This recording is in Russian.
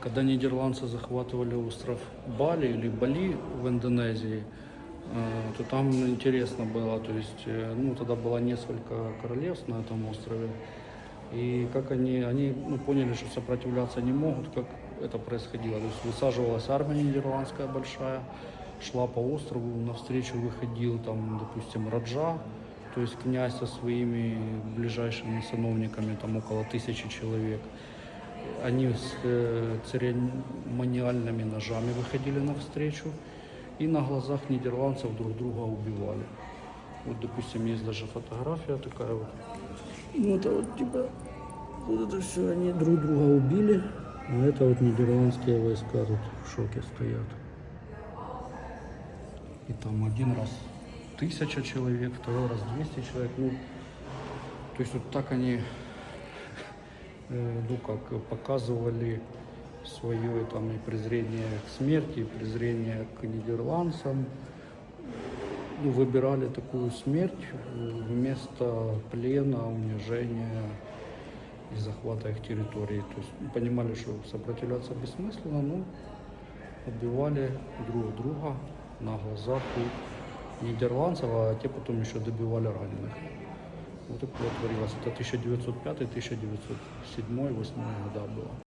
Когда нидерландцы захватывали остров Бали или Бали в Индонезии, э, то там интересно было, то есть, э, ну, тогда было несколько королевств на этом острове, и как они, они ну, поняли, что сопротивляться не могут, как это происходило. То есть высаживалась армия нидерландская большая, шла по острову, навстречу выходил там, допустим, Раджа, то есть князь со своими ближайшими сановниками, там около тысячи человек. Они с э, церемониальными ножами выходили навстречу и на глазах нидерландцев друг друга убивали. Вот, допустим, есть даже фотография такая вот. Ну, это вот типа, вот это все, они друг друга убили, а это вот нидерландские войска тут в шоке стоят. И там один раз тысяча человек, второй раз 200 человек. Ну, то есть вот так они, ну как, показывали свое там и презрение к смерти, и презрение к нидерландцам. Ну, выбирали такую смерть э, вместо плена, унижения и захвата их территории. То есть понимали, что сопротивляться бессмысленно, но убивали друг друга на глазах у нидерландцев, а те потом еще добивали раненых. Вот такое творилось. Это 1905-1907-1908 года было.